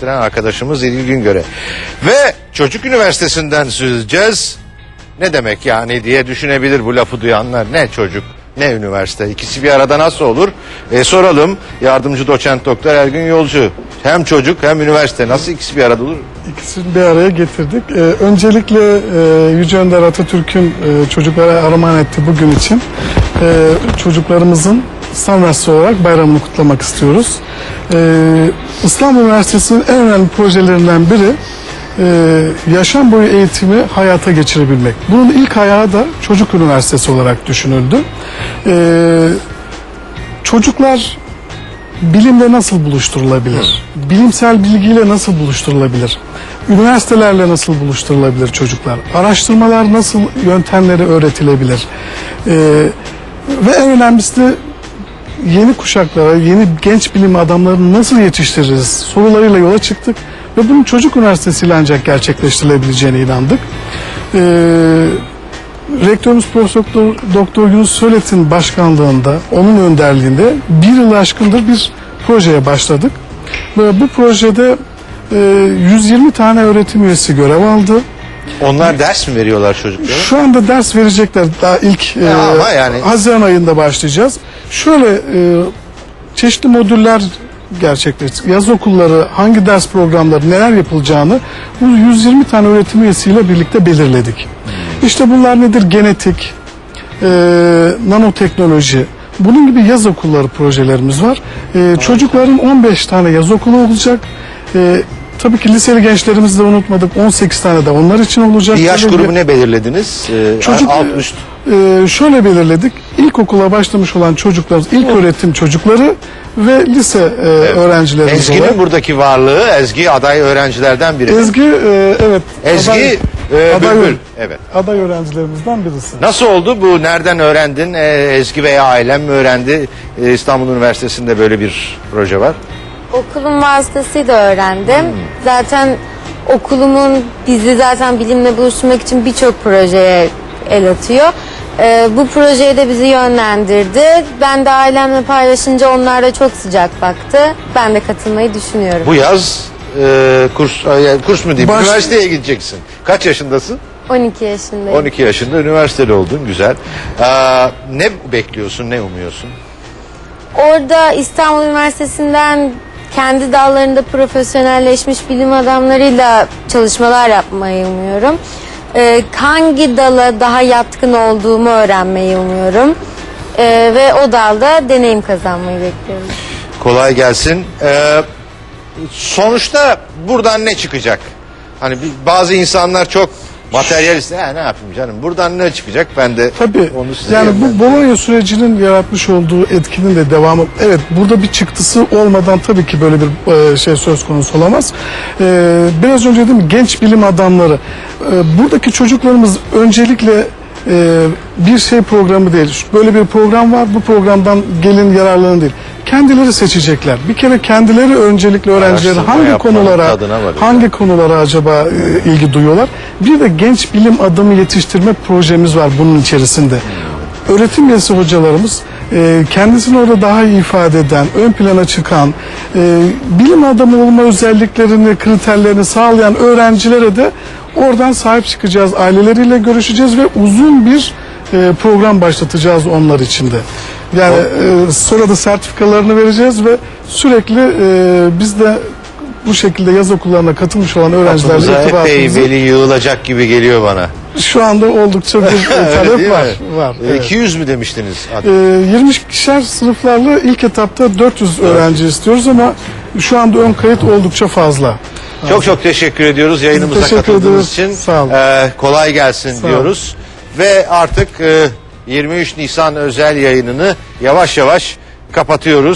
gerçekleştiren arkadaşımız İdil Güngör'e. Ve Çocuk Üniversitesi'nden söz edeceğiz. Ne demek yani diye düşünebilir bu lafı duyanlar. Ne çocuk ne üniversite ikisi bir arada nasıl olur? E, soralım yardımcı doçent doktor Ergün Yolcu. Hem çocuk hem üniversite nasıl ikisi bir arada olur? İkisini bir araya getirdik. Ee, öncelikle e, Yüce Önder Atatürk'ün e, çocuklara armağan ettiği bugün için e, çocuklarımızın İslam Üniversitesi olarak bayramını kutlamak istiyoruz. Ee, İslam Üniversitesi'nin en önemli projelerinden biri e, yaşam boyu eğitimi hayata geçirebilmek. Bunun ilk ayağı da Çocuk Üniversitesi olarak düşünüldü. Ee, çocuklar bilimle nasıl buluşturulabilir? Bilimsel bilgiyle nasıl buluşturulabilir? Üniversitelerle nasıl buluşturulabilir çocuklar? Araştırmalar nasıl yöntemleri öğretilebilir? Ee, ve en önemlisi de yeni kuşaklara, yeni genç bilim adamlarını nasıl yetiştiririz sorularıyla yola çıktık ve bunun çocuk üniversitesiyle ancak gerçekleştirilebileceğine inandık. Ee, Rektörümüz Profesör Doktor, Doktor Yunus Söylet'in başkanlığında, onun önderliğinde bir yıl aşkındır bir projeye başladık. Ve bu projede e, 120 tane öğretim üyesi görev aldı. Onlar ders mi veriyorlar çocuklara? Şu anda ders verecekler daha ilk e, ama yani- Haziran ayında başlayacağız. Şöyle e, çeşitli modüller gerçekleştik. Yaz okulları, hangi ders programları, neler yapılacağını bu 120 tane öğretim üyesiyle birlikte belirledik. İşte bunlar nedir? Genetik, e, nanoteknoloji, bunun gibi yaz okulları projelerimiz var. E, çocukların 15 tane yaz okulu olacak. E, tabii ki liseli gençlerimizi de unutmadık. 18 tane de onlar için olacak. Bir yaş grubu ne belirlediniz? Ee, Çocuk- alt üst. Ee, şöyle belirledik. İlkokula başlamış olan çocuklar, ilk öğretim çocukları ve lise e, öğrencilerimiz Ezgi'nin olarak. buradaki varlığı Ezgi aday öğrencilerden biri. Ezgi e, evet. Ezgi aday, e, aday, Bülbül. Evet. aday öğrencilerimizden birisi. Nasıl oldu bu? Nereden öğrendin? Ee, Ezgi veya ailen mi öğrendi? Ee, İstanbul Üniversitesi'nde böyle bir proje var. Okulun vasıtasıyla öğrendim. Zaten okulumun bizi zaten bilimle buluşturmak için birçok projeye el atıyor. Ee, bu projeye de bizi yönlendirdi. Ben de ailemle paylaşınca onlar da çok sıcak baktı. Ben de katılmayı düşünüyorum. Bu yaz e, kurs e, kurs mu diyeyim? Baş- Üniversiteye gideceksin. Kaç yaşındasın? 12 yaşındayım. 12 yaşında üniversiteli oldun. Güzel. Aa, ne bekliyorsun? Ne umuyorsun? Orada İstanbul Üniversitesi'nden kendi dallarında profesyonelleşmiş bilim adamlarıyla çalışmalar yapmayı umuyorum. Ee, hangi dala daha yatkın olduğumu öğrenmeyi umuyorum. Ee, ve o dalda deneyim kazanmayı bekliyorum. Kolay gelsin. Ee, sonuçta buradan ne çıkacak? Hani bazı insanlar çok materyalist. Ha, ne yapayım canım? Buradan ne çıkacak? Ben de Tabii. onu size yani bu Bologna sürecinin yaratmış olduğu etkinin de devamı. Evet burada bir çıktısı olmadan tabii ki böyle bir e, şey söz konusu olamaz. E, biraz önce dedim genç bilim adamları. E, buradaki çocuklarımız öncelikle e, bir şey programı değil. Böyle bir program var. Bu programdan gelin yararlanın değil. Kendileri seçecekler. Bir kere kendileri öncelikle öğrencileri Araştırma hangi yapmanın konulara tadına varıyor. hangi konulara acaba e, ilgi duyuyorlar? Bir de genç bilim adamı yetiştirme projemiz var bunun içerisinde. Öğretim üyesi hocalarımız e, kendisini orada daha iyi ifade eden, ön plana çıkan, e, bilim adamı olma özelliklerini, kriterlerini sağlayan öğrencilere de oradan sahip çıkacağız. Aileleriyle görüşeceğiz ve uzun bir e, program başlatacağız onlar için de. Yani sonra da sertifikalarını vereceğiz ve sürekli biz de bu şekilde yaz okullarına katılmış olan öğrencilerle epey veli yığılacak gibi geliyor bana. şu anda oldukça bir Öyle talep var. var Ee, evet. 200 mü demiştiniz? Ee, 20 kişiler sınıflarla ilk etapta 400 öğrenci istiyoruz ama şu anda ön kayıt oldukça fazla. Çok çok teşekkür ediyoruz yayınımıza teşekkür katıldığınız ederiz. için. Sağ olun. Ee, kolay gelsin Sağ olun. diyoruz. Ve artık e, 23 Nisan özel yayınını yavaş yavaş kapatıyoruz.